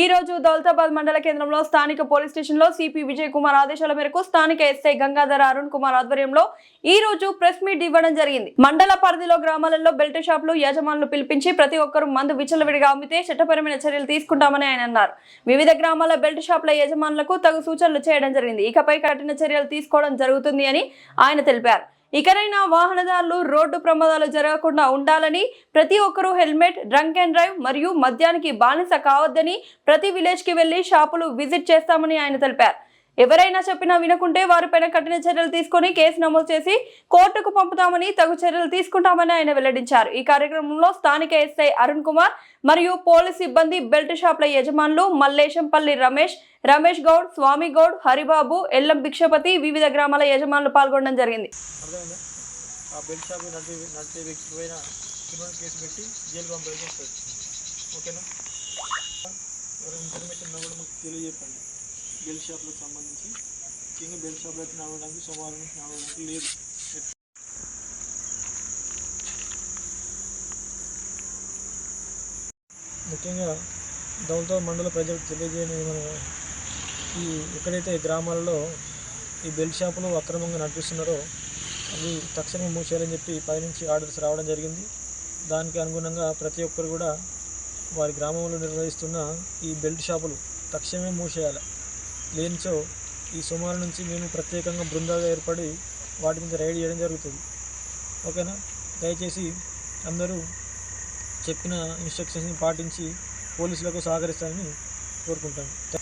ఈ రోజు దౌలతాబాద్ మండల కేంద్రంలో స్థానిక పోలీస్ స్టేషన్లో సిపి విజయ్ కుమార్ ఆదేశాల మేరకు స్థానిక ఎస్ఐ గంగాధర అరుణ్ కుమార్ ఆధ్వర్యంలో ఈ రోజు ప్రెస్ మీట్ ఇవ్వడం జరిగింది. మండల పరిధిలో గ్రామాలలో బెల్ట్ షాపులు యజమానులు పిలిపించి ప్రతి ఒక్కరూ మందు విచ్చలవిడిగా అమ్మితే చట్టపరమైన చర్యలు తీసుకుంటామని ఆయన అన్నారు. వివిధ గ్రామాల బెల్ట్ షాపుల యజమానులకు తగు సూచనలు చేయడం జరిగింది. ఇకపై కఠిన చర్యలు తీసుకోవడం జరుగుతుంది అని ఆయన తెలిపారు. ఇకనైనా వాహనదారులు రోడ్డు ప్రమాదాలు జరగకుండా ఉండాలని ప్రతి ఒక్కరూ హెల్మెట్ డ్రంక్ అండ్ డ్రైవ్ మరియు మద్యానికి బానిస కావద్దని ప్రతి విలేజ్కి వెళ్ళి షాపులు విజిట్ చేస్తామని ఆయన తెలిపారు. ఎవరైనా చెప్పినా వినకుంటే వారిపైన కఠిన చర్యలు తీసుకొని కేసు నమోదు చేసి కోర్టుకు పంపుతామని తగు చర్యలు తీసుకుంటామని ఆయన వెల్లడించారు. ఈ కార్యక్రమంలో స్థానిక ఎస్ఐ అరుణ్ కుమార్ మరియు పోలీస్ సిబ్బంది బెల్ట్ షాప్ల యజమానులు మల్లేశంపల్లి రమేష్ రమేష్ గౌడ్ స్వామి గౌడ్ హరిబాబు ఎల్లం భిక్షపతి వివిధ గ్రామాల యజమానులు పాల్గొనడం జరిగింది. ఓకేనా? ఇన్ఫర్మేషన్ కూడా మాకు తెలియజెప్పండి. బెల్ట్ షాప్లకు సంబంధించి. ముఖ్యంగా బెల్ట్ షాప్లో అయితే నడవడానికి సోమవారం నుంచి నడవడానికి లేదు. ముఖ్యంగా దౌలతో మండల ప్రజలకు తెలియజేయని మన ఈ ఎక్కడైతే గ్రామాలలో ఈ బెల్ట్ షాపులు అక్రమంగా నడిపిస్తున్నారో అవి తక్షణమే మూసేయాలని చెప్పి పైనుంచి ఆర్డర్స్ రావడం జరిగింది. దానికి అనుగుణంగా ప్రతి ఒక్కరు కూడా వారి గ్రామంలో నిర్వహిస్తున్న ఈ బెల్ట్ షాపులు తక్షణమే మూసేయాలి. లేనిచో ఈ సుమారు నుంచి మేము ప్రత్యేకంగా బృందాగా ఏర్పడి వాటి మీద రైడ్ చేయడం జరుగుతుంది. ఓకేనా? దయచేసి అందరూ చెప్పిన ఇన్స్ట్రక్షన్స్ని పాటించి పోలీసులకు సహకరిస్తారని కోరుకుంటాను.